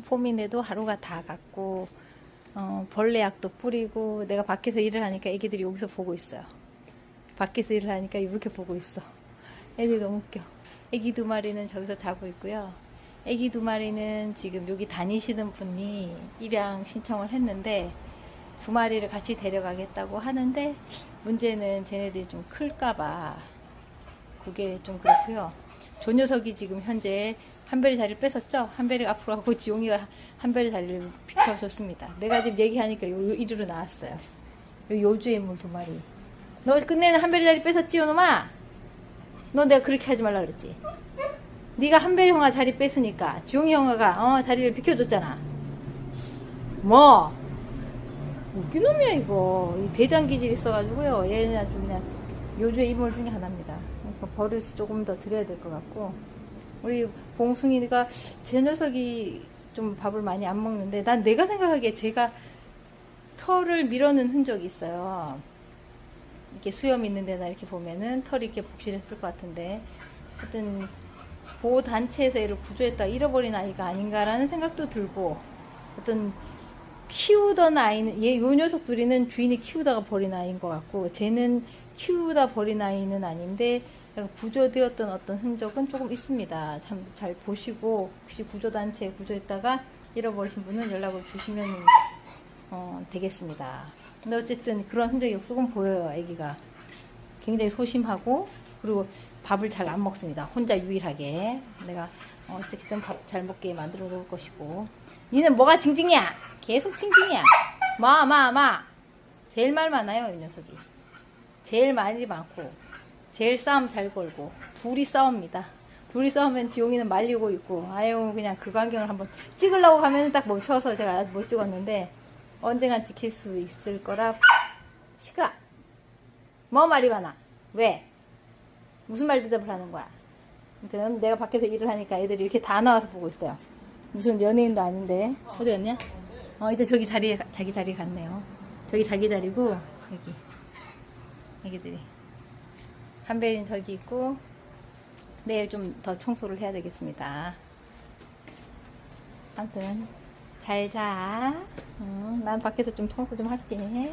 폼인데도 하루가 다 갔고 어, 벌레약도 뿌리고 내가 밖에서 일을 하니까 애기들이 여기서 보고 있어요. 밖에서 일을 하니까 이렇게 보고 있어. 애들이 너무 웃겨. 애기 두 마리는 저기서 자고 있고요. 애기 두 마리는 지금 여기 다니시는 분이 입양 신청을 했는데 두 마리를 같이 데려가겠다고 하는데 문제는 쟤네들이 좀 클까봐 그게 좀 그렇고요. 조 녀석이 지금 현재 한별이 자리를 뺏었죠? 한별이 앞으로 가고 지용이가 한별이 자리를 비켜줬습니다. 내가 지금 얘기하니까 요, 요 이리로 나왔어요. 요 요주의 물 두 마리. 너 끝내는 한별이 자리 뺏었지, 요놈아? 너 내가 그렇게 하지 말라 그랬지? 네가 한별이 형아 자리 뺏으니까 지용이 형아가 어, 자리를 비켜줬잖아. 뭐? 웃긴 놈이야 이거 이 대장 기질 있어가지고요 얘는 아주 그냥 요주의 인물 중에 하나입니다 그러니까 버릇을 조금 더 드려야 될 것 같고 우리 봉숭이가 제 녀석이 좀 밥을 많이 안 먹는데 난 내가 생각하기에 제가 털을 밀어넣은 흔적이 있어요. 이렇게 수염 있는 데나 이렇게 보면은 털이 이렇게 북실했을 것 같은데. 어떤 보호 단체에서 얘를 구조했다 잃어버린 아이가 아닌가라는 생각도 들고 어떤 키우던 아이는 얘 요 녀석 둘이는 주인이 키우다가 버린 아이인 것 같고 쟤는 키우다 버린 아이는 아닌데 구조되었던 어떤 흔적은 조금 있습니다. 참 잘 보시고 혹시 구조단체에 구조했다가 잃어버리신 분은 연락을 주시면 어, 되겠습니다. 근데 어쨌든 그런 흔적이 조금 보여요. 아기가 굉장히 소심하고 그리고 밥을 잘 안 먹습니다. 혼자 유일하게 내가 어, 어쨌든 밥 잘 먹게 만들어 놓을 것이고 니는 뭐가 징징이야? 계속 징징이야. 마, 마, 마. 제일 말 많아요, 이 녀석이. 제일 말이 많고, 제일 싸움 잘 걸고, 둘이 싸웁니다. 둘이 싸우면 지용이는 말리고 있고, 아유, 그냥 그 광경을 한번 찍으려고 하면 딱 멈춰서 제가 아직 못 찍었는데, 언젠간 찍힐 수 있을 거라, 시끄러! 뭐 말이 많아? 왜? 무슨 말 대답을 하는 거야? 아무튼 내가 밖에서 일을 하니까 애들이 이렇게 다 나와서 보고 있어요. 무슨 연예인도 아닌데 어디 갔냐? 어 이제 저기 자리에 가- 자기 자리에 갔네요. 저기 자기 자리고 여기 애기들이 한별이는 저기 있고 내일 좀 더 청소를 해야 되겠습니다. 아무튼 잘 자. 응, 난 밖에서 좀 청소 좀 할게.